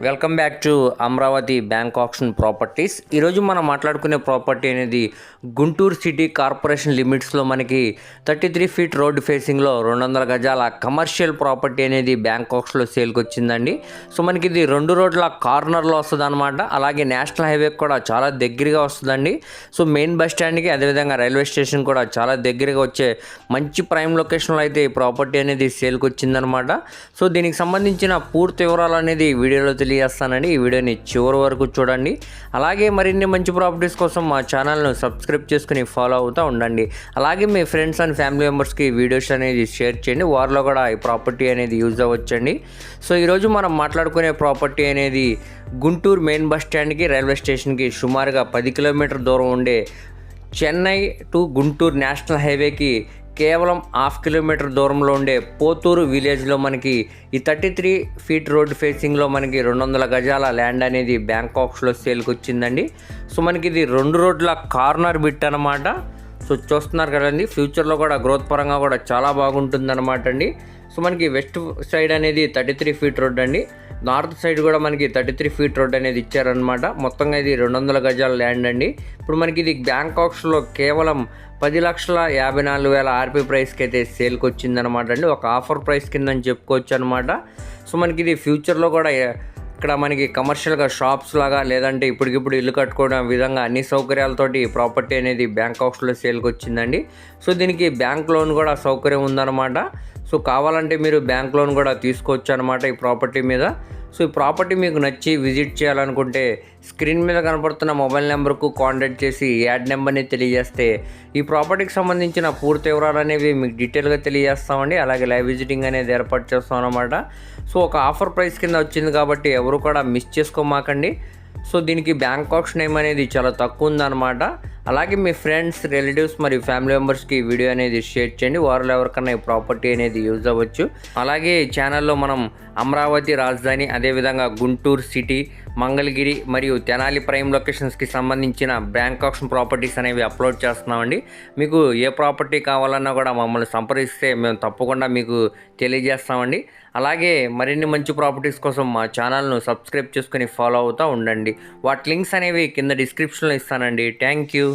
Welcome back to Amaravati bank auction properties. ఈరోజు మనం మాట్లాడుకునే ప్రాపర్టీ అనేది గుంటూరు సిటీ కార్పొరేషన్ లిమిట్స్లో మనకి థర్టీ త్రీ ఫీట్ రోడ్ ఫేసింగ్లో రెండు వందల గజాల కమర్షియల్ ప్రాపర్టీ అనేది బ్యాంక్ ఆప్షన్లో సేల్కి వచ్చిందండి సో మనకి ఇది రెండు రోడ్ల కార్నర్లో వస్తుంది అనమాట అలాగే నేషనల్ హైవే కూడా చాలా దగ్గరగా వస్తుందండి. సో మెయిన్ బస్ స్టాండ్కి అదేవిధంగా రైల్వే స్టేషన్ కూడా చాలా దగ్గరగా వచ్చే మంచి ప్రైమ్ లొకేషన్లో అయితే ఈ ప్రాపర్టీ అనేది సేల్కి వచ్చిందనమాట సో దీనికి సంబంధించిన పూర్తి వివరాలు అనేది వీడియోలో తెలియజేస్తానండి. ఈ వీడియోని చివరి వరకు చూడండి. అలాగే మరిన్ని మంచి ప్రాపర్టీస్ కోసం మా ఛానల్ను సబ్స్క్రైబ్ చేసుకుని ఫాలో అవుతూ ఉండండి. అలాగే మీ ఫ్రెండ్స్ అండ్ ఫ్యామిలీ మెంబర్స్కి వీడియోస్ అనేది షేర్ చేయండి. వారిలో కూడా ఈ ప్రాపర్టీ అనేది యూజ్ అవ్వచ్చండి. సో ఈరోజు మనం మాట్లాడుకునే ప్రాపర్టీ అనేది గుంటూరు మెయిన్ బస్ స్టాండ్కి రైల్వే స్టేషన్కి సుమారుగా పది కిలోమీటర్ దూరం ఉండే చెన్నై టు గుంటూరు నేషనల్ హైవేకి కేవలం హాఫ్ కిలోమీటర్ దూరంలో ఉండే పోతూరు విలేజ్లో మనకి ఈ థర్టీ త్రీ ఫీట్ రోడ్ ఫేసింగ్లో మనకి రెండు వందల గజాల ల్యాండ్ అనేది బ్యాంకాక్స్లో సేల్కి వచ్చిందండి సో మనకి ఇది రెండు రోడ్ల కార్నర్ బిట్ అనమాట సో చూస్తున్నారు కదండి ఫ్యూచర్లో కూడా గ్రోత్ పరంగా కూడా చాలా బాగుంటుందన్నమాట అండి. సో మనకి వెస్ట్ సైడ్ అనేది థర్టీ త్రీ ఫీట్ రోడ్ అండి. నార్త్ సైడ్ కూడా మనకి థర్టీ త్రీ ఫీట్ రోడ్ అనేది ఇచ్చారనమాట మొత్తంగా ఇది రెండు వందల గజాల ల్యాండ్ అండి. ఇప్పుడు మనకి ఇది బ్యాంకాక్స్లో కేవలం పది లక్షల యాభై నాలుగు వేల ఆర్పీ ప్రైస్కి అయితే సేల్కి వచ్చిందనమాట అండి. ఒక ఆఫర్ ప్రైస్ కింద చెప్పుకోవచ్చు అనమాట సో మనకి ఇది ఫ్యూచర్లో కూడా ఇక్కడ మనకి కమర్షియల్గా షాప్స్ లాగా లేదంటే ఇప్పటికిప్పుడు ఇల్లు కట్టుకోవడం విధంగా అన్ని సౌకర్యాలతోటి ప్రాపర్టీ అనేది బ్యాంకాక్స్లో సేల్కి వచ్చిందండి సో దీనికి బ్యాంక్ లోన్ కూడా సౌకర్యం ఉందన్నమాట. సో కావాలంటే మీరు బ్యాంక్ లోన్ కూడా తీసుకోవచ్చు అనమాట ఈ ప్రాపర్టీ మీద. సో ఈ ప్రాపర్టీ మీకు నచ్చి విజిట్ చేయాలనుకుంటే స్క్రీన్ మీద కనపడుతున్న మొబైల్ నెంబర్కు కాంటాక్ట్ చేసి యాడ్ నెంబర్ని తెలియజేస్తే ఈ ప్రాపర్టీకి సంబంధించిన పూర్తి వివరాలు అనేవి మీకు డీటెయిల్గా తెలియజేస్తామండి. అలాగే లైవ్ విజిటింగ్ అనేది ఏర్పాటు చేస్తాం అనమాట సో ఒక ఆఫర్ ప్రైస్ కింద వచ్చింది కాబట్టి ఎవరు కూడా మిస్ చేసుకోమాకండి. సో దీనికి బ్యాంక్ ఆప్షన్ ఏమనేది చాలా తక్కువ ఉందన్నమాట. అలాగే మీ ఫ్రెండ్స్ రిలేటివ్స్ మరియు ఫ్యామిలీ మెంబర్స్కి ఈ వీడియో అనేది షేర్ చేయండి. వారిలో ఎవరికన్నా ఈ ప్రాపర్టీ అనేది యూజ్ అవ్వచ్చు. అలాగే ఈ ఛానల్లో మనం అమరావతి రాజధాని అదేవిధంగా గుంటూరు సిటీ మంగళగిరి మరియు తెనాలి ప్రైమ్ లొకేషన్స్కి సంబంధించిన బ్యాంక్ ఆప్షన్ ప్రాపర్టీస్ అనేవి అప్లోడ్ చేస్తున్నామండి. మీకు ఏ ప్రాపర్టీ కావాలన్నా కూడా మమ్మల్ని సంప్రదిస్తే మేము తప్పకుండా మీకు తెలియజేస్తామండి. అలాగే మరిన్ని మంచి ప్రాపర్టీస్ కోసం మా ఛానల్ను సబ్స్క్రైబ్ చేసుకుని ఫాలో అవుతూ ఉండండి. వాటి లింక్స్ అనేవి కింద డిస్క్రిప్షన్లో ఇస్తానండి. Thank you.